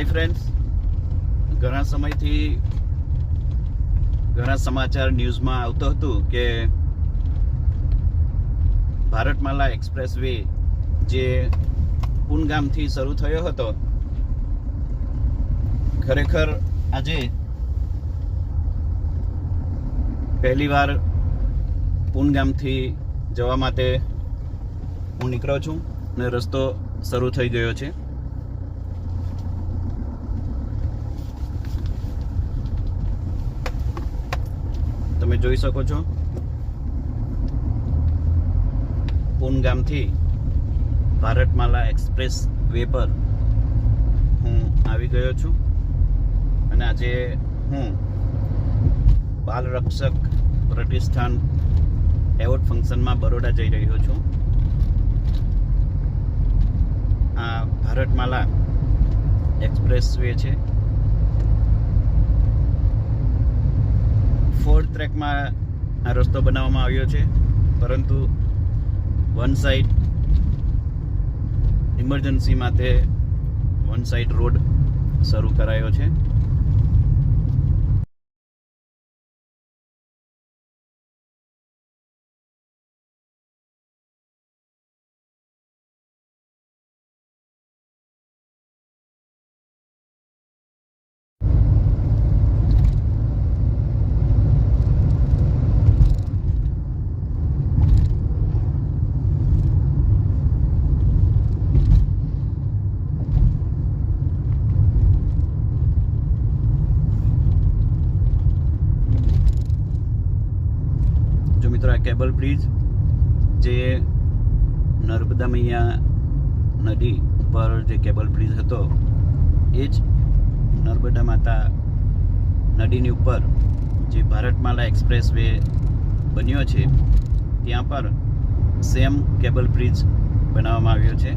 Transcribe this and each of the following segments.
Hi friends ઘણા સમયથી ઘણા સમાચાર ન્યૂઝમાં આવતું હતું કે ભારતમાલા એક્સપ્રેસ વે જે પુનગામથી શરૂ થયો હતો, ખરેખર આજે પહેલીવાર પુનગામથી જવા માટે હું નીકળ્યો છું અને રસ્તો શરૂ થઈ ગયો છે. જોઈ શકો છો. પૂનગામથી ભારતમાલા એક્સપ્રેસ વે પર હું આવી ગયો છું અને આજે હું બાલ રક્ષક પ્રતિષ્ઠાન એવોર્ડ ફંક્શનમાં બરોડા જઈ રહ્યો છું. આ ભારતમાલા એક્સપ્રેસ વે છે. ફોર ટ્રેકમાં આ રસ્તો બનાવવામાં આવ્યો છે. પરંતુ વન સાઈડ ઇમરજન્સી માટે વન સાઈડ રોડ શરૂ કરાયો છે. કેબલ બ્રિજ જે નર્મદા મૈયા નદી પર જે કેબલ બ્રિજ હતો, એ જ નર્મદા માતા નદીની ઉપર જે ભારતમાલા એક્સપ્રેસ વે બન્યો છે, ત્યાં પર સેમ કેબલ બ્રિજ બનાવવામાં આવ્યો છે.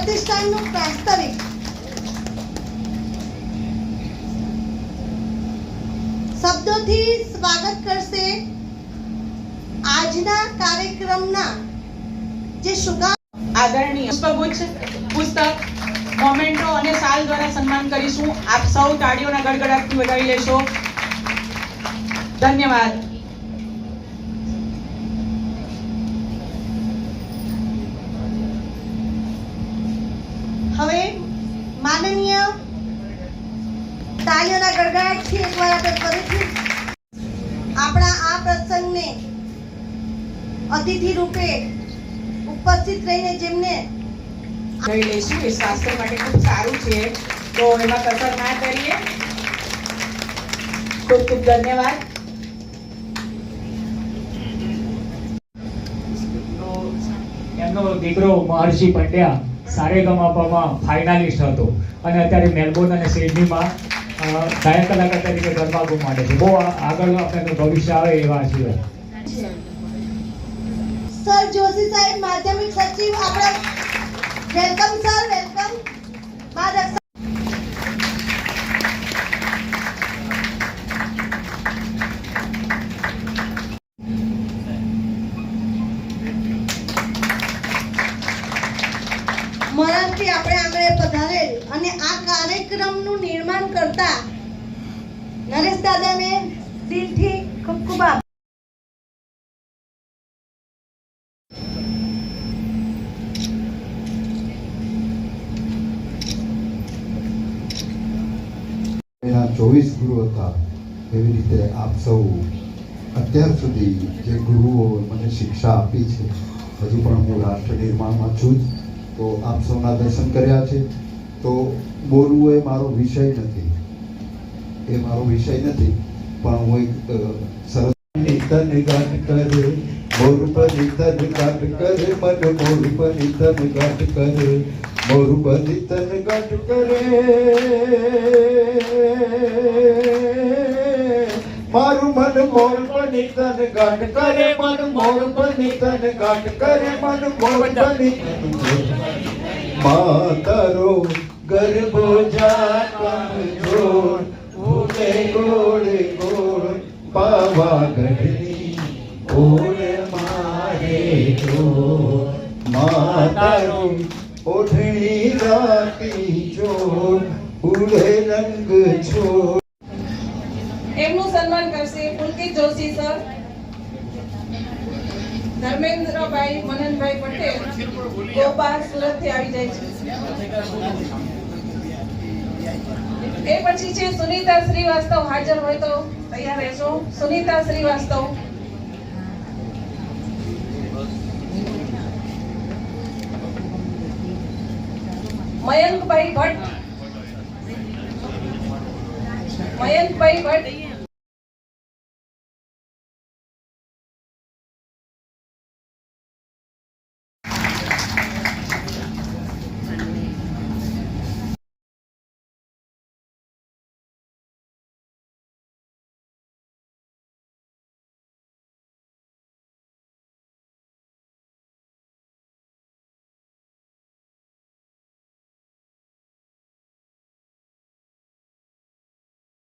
પ્રતિષ્ઠાનનું પ્રાસ્તવિક શબ્દોથી સ્વાગત કરશે આજના કાર્યક્રમના જે સુગમ આદરણીય પુષ્પગુચ્છ પુસ્તક, મોમેન્ટો અને સાલ દ્વારા સન્માન કરીશું. આપ સૌ તાળીઓના ગડગડાટથી વધાવી લેશો. ધન્યવાદ. તાળીઓના ગડગડાટથી એકવાર આપણે ફરીથી આપણા આ પ્રસંગને અતિથિ રૂપે ઉપસ્થિત રહીને જેમને લઈ લઈશું એ સ્વાસ્થ્ય માટે ખૂબ સારું છે. તો એમાં કસર ના કરીએ. ખૂબ ખૂબ ધન્યવાદ. એમનો દીકરો મહર્ષિ પંડ્યા સારેગમાપામાં ફાઇનાલિસ્ટ હતો. અને અત્યારે મેલબોર્ન અને સિડનીમાં ગાયક કલાકાર તરીકે ગરબા માટે છે. બહુ આગળ આપણે ભવિષ્ય આવે એવા આશીર્વાદ સર, જોશી સાહેબ, માધ્યમિક સચિવ, આપણા વેલકમ સર મરણથી આપણે આગળ પધારેલ અને આ કાર્યક્રમનું નિર્માણ કરતા નરેશ દાદાને દિલથી ખૂબ ખૂબ આભાર. ચોવીસ ગુરુ હતા. એવી રીતે આપ સૌ અત્યાર સુધી જે ગુરુઓ મને શિક્ષા આપી છે, હજુ પણ હું રાષ્ટ્ર નિર્માણમાં છું જ. તો આપ સૌના દર્શન કર્યા છે. તો બોલવું એ મારો વિષય નથી. એ મારો વિષય નથી, પણ હું એક સરસ નિતન ગાટ કરે મોરપની તન ગાટ કરે, મન મોરપની તન ગાટ કરે મોરપની તન ગાટ કરે. મારું મન મોરપની તન ગાટ કરે મન મોરપની તન ગાટ કરે મન મોરપની માતરો ગરબો જા કમજોર ભૂલે ગોળ ગોળ પાવાગઢની ઓર મારે જો માતરો ઓઢણી રાતી ચોર ઉડે રંગ છોડ. સન્માન કરશે, પુલકિત જોશી સર. ધર્મેન્દ્રભાઈ મનનભાઈ પટેલ ગોપા સુરતથી આવી જાય છે. એ પછી છે સુનીતા શ્રીવાસ્તવ હાજર હોય તો તૈયાર રહેશો. સુનીતા શ્રીવાસ્તવ. મયંકભાઈ ભટ્ટ. મયંકભાઈ ભટ્ટ.